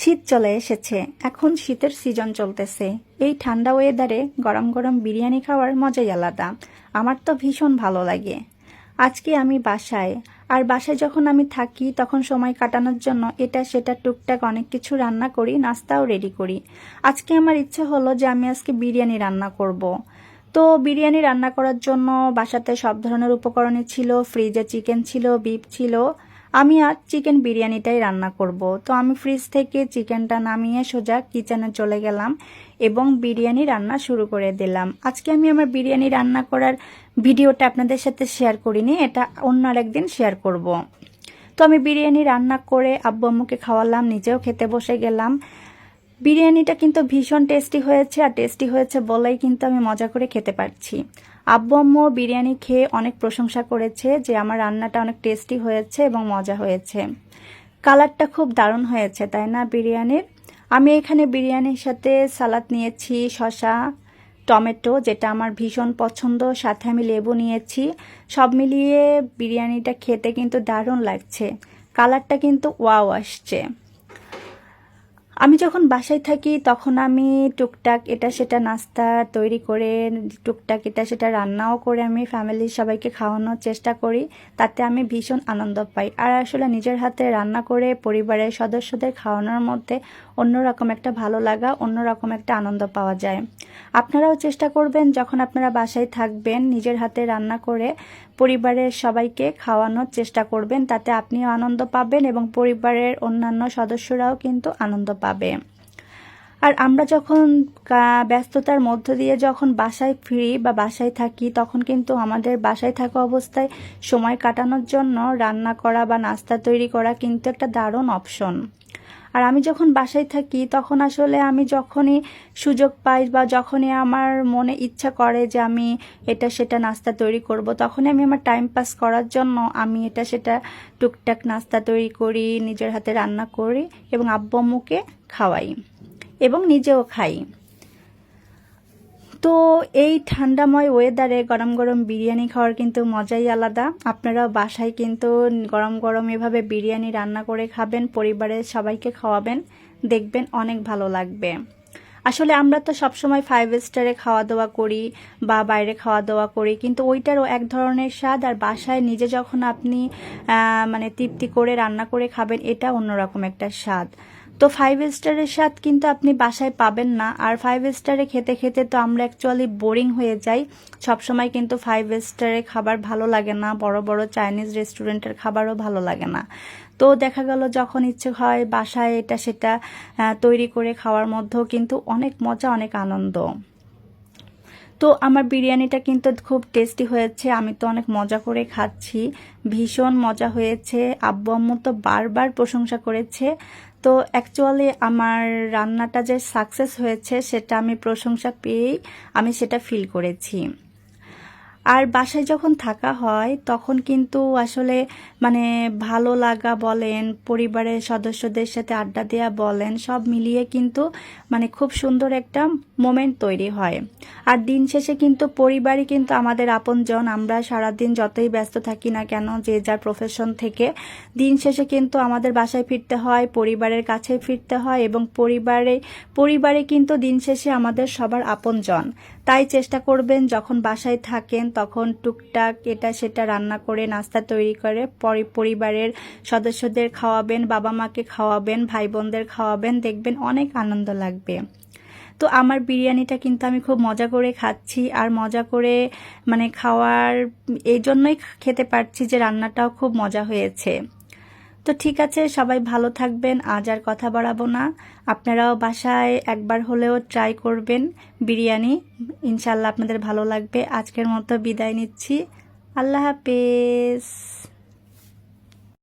শীত চলে এসেছে। এখন শীতের সিজন চলতেছে। এই ঠান্ডা ওয়েদারে গরম গরম বিরিয়ানি খাওয়ার মজাই আলাদা। আমার তো ভীষণ ভালো লাগে। আজকে আমি বাসায়। আর বাসায় যখন আমি থাকি, তখন সময় কাটানোর জন্য এটা সেটা টুকটাক অনেক কিছু রান্না করি, নাস্তাও রেডি করি। আজকে আমার ইচ্ছে হলো যে আমি আজকে বিরিয়ানি রান্না করব। তো বিরিয়ানি রান্না করার জন্য বাসাতে সব ধরনের উপকরণই ছিল। ফ্রিজে চিকেন ছিল বিফ ছিল। আমি আজ চিকেন বিরিয়ানিটাই রান্না করব। তো আমি ফ্রিজ থেকে চিকেনটা নামিয়ে সোজা কিচেনে চলে গেলাম এবং বিরিয়ানি রান্না শুরু করে দিলাম। আজকে আমি আমার বিরিয়ানি রান্না করার ভিডিওটা আপনাদের সাথে শেয়ার করিনি, এটা অন্য আরেকদিন শেয়ার করব। তো আমি বিরিয়ানি রান্না করে আব্বু আম্মুকে খাওয়ালাম, নিজেও খেতে বসে গেলাম। বিরিয়ানিটা কিন্তু ভীষণ টেস্টি হয়েছে আর টেস্টি হয়েছে বলেই কিন্তু আমি মজা করে খেতে পারছি। আব্বু আম্মু বিরিয়ানি খেয়ে অনেক প্রশংসা করেছে যে আমার রান্নাটা অনেক টেস্টি হয়েছে এবং মজা হয়েছে। কালারটা খুব দারুণ হয়েছে, তাই না বিরিয়ানির? আমি এখানে বিরিয়ানির সাথে সালাদ নিয়েছি শশা টমেটো, যেটা আমার ভীষণ পছন্দ, সাথে আমি লেবু নিয়েছি। সব মিলিয়ে বিরিয়ানিটা খেতে কিন্তু দারুণ লাগছে। কালারটা কিন্তু ওয়াও আসছে। আমি যখন বাসায় থাকি, তখন আমি টুকটাক এটা সেটা নাস্তা তৈরি করে, টুকটাক এটা সেটা রান্নাও করে আমি ফ্যামিলির সবাইকে খাওয়ানোর চেষ্টা করি। তাতে আমি ভীষণ আনন্দ পাই। আর আসলে নিজের হাতে রান্না করে পরিবারের সদস্যদের খাওয়ানোর মধ্যে অন্যরকম একটা ভালো লাগা, অন্যরকম একটা আনন্দ পাওয়া যায়। আপনারাও চেষ্টা করবেন যখন আপনারা বাসায় থাকবেন, নিজের হাতে রান্না করে পরিবারের সবাইকে খাওয়ানোর চেষ্টা করবেন, তাতে আপনিও আনন্দ পাবেন এবং পরিবারের অন্যান্য সদস্যরাও কিন্তু আনন্দ পাবে। আর আমরা যখন ব্যস্ততার মধ্য দিয়ে যখন বাসায় ফিরি বা বাসায় থাকি, তখন কিন্তু আমাদের বাসায় থাকা অবস্থায় সময় কাটানোর জন্য রান্না করা বা নাস্তা তৈরি করা কিন্তু একটা দারুণ অপশন। আর আমি যখন বাসায় থাকি, তখন আসলে আমি যখনই সুযোগ পাই বা যখনই আমার মনে ইচ্ছা করে যে আমি এটা সেটা নাস্তা তৈরি করব তখন আমি আমার টাইম পাস করার জন্য আমি এটা সেটা টুকটাক নাস্তা তৈরি করি, নিজের হাতে রান্না করি এবং আব্বু আম্মুকে খাওয়াই এবং নিজেও খাই। তো এই ঠান্ডাময় ওয়েদারে গরম গরম বিরিয়ানি খাওয়ার কিন্তু মজাই আলাদা। আপনারাও বাসায় কিন্তু গরম গরম এভাবে বিরিয়ানি রান্না করে খাবেন, পরিবারের সবাইকে খাওয়াবেন, দেখবেন অনেক ভালো লাগবে। আসলে আমরা তো সবসময় ফাইভ স্টারে খাওয়া দাওয়া করি বা বাইরে খাওয়া দাওয়া করি, কিন্তু ওইটারও এক ধরনের স্বাদ আর বাসায় নিজে যখন আপনি মানে তৃপ্তি করে রান্না করে খাবেন, এটা অন্যরকম একটা স্বাদ। তো ফাইভ স্টারের স্বাদ কিন্তু আপনি বাসায় পাবেন না। আর ফাইভ স্টারে খেতে খেতে তো আমরা অ্যাকচুয়ালি বোরিং হয়ে যাই। সবসময় কিন্তু ফাইভ স্টারে খাবার ভালো লাগে না। বড় বড় চাইনিজ রেস্টুরেন্টের খাবারও ভালো লাগে না। তো দেখা গেল যখন ইচ্ছে হয় বাসায় এটা সেটা তৈরি করে খাওয়ার মধ্যেও কিন্তু অনেক মজা, অনেক আনন্দ। তো আমার বিরিয়ানিটা কিন্তু খুব টেস্টি হয়েছে। আমি তো অনেক মজা করে খাচ্ছি। ভীষণ মজা হয়েছে। আব্বু আম্মু তো বারবার প্রশংসা করেছে। তো অ্যাকচুয়ালি আমার রান্নাটা যে সাকসেস হয়েছে, সেটা আমি প্রশংসা পেয়েই আমি সেটা ফিল করেছি। আর বাসায় যখন থাকা হয়, তখন কিন্তু আসলে মানে ভালো লাগা বলেন, পরিবারের সদস্যদের সাথে আড্ডা দেওয়া বলেন, সব মিলিয়ে কিন্তু মানে খুব সুন্দর একটা মোমেন্ট তৈরি হয়। আর দিন শেষে কিন্তু পরিবারই কিন্তু আমাদের আপনজন। আমরা সারাদিন যতই ব্যস্ত থাকি না কেন, যে যার প্রফেশন থেকে দিন শেষে কিন্তু আমাদের বাসায় ফিরতে হয়, পরিবারের কাছে ফিরতে হয় এবং পরিবারে পরিবারে কিন্তু দিন শেষে আমাদের সবার আপনজন। তাই চেষ্টা করবেন যখন বাসায় থাকেন তখন টুকটাক এটা সেটা রান্না করে, নাস্তা তৈরি করে। পরিবারের সদস্যদের খাওয়াবেন, বাবা মাকে খাওয়াবেন ভাই বোনদের খাওয়াবেন। দেখবেন অনেক আনন্দ লাগবে। তো আমার বিরিয়ানিটা কিন্তু আমি খুব মজা করে খাচ্ছি আর মজা করে মানে খাওয়ার এই জন্যই খেতে পারছি যে রান্নাটাও খুব মজা হয়েছে। তো ঠিক আছে, সবাই ভালো থাকবেন, আজ আর কথা বাড়াবো না। আপনারাও বাসায় একবার হলেও ট্রাই করবেন বিরিয়ানি। ইনশাল্লাহ আপনাদের ভালো লাগবে। আজকের মতো বিদায় নিচ্ছি। আল্লাহ হাফেজ।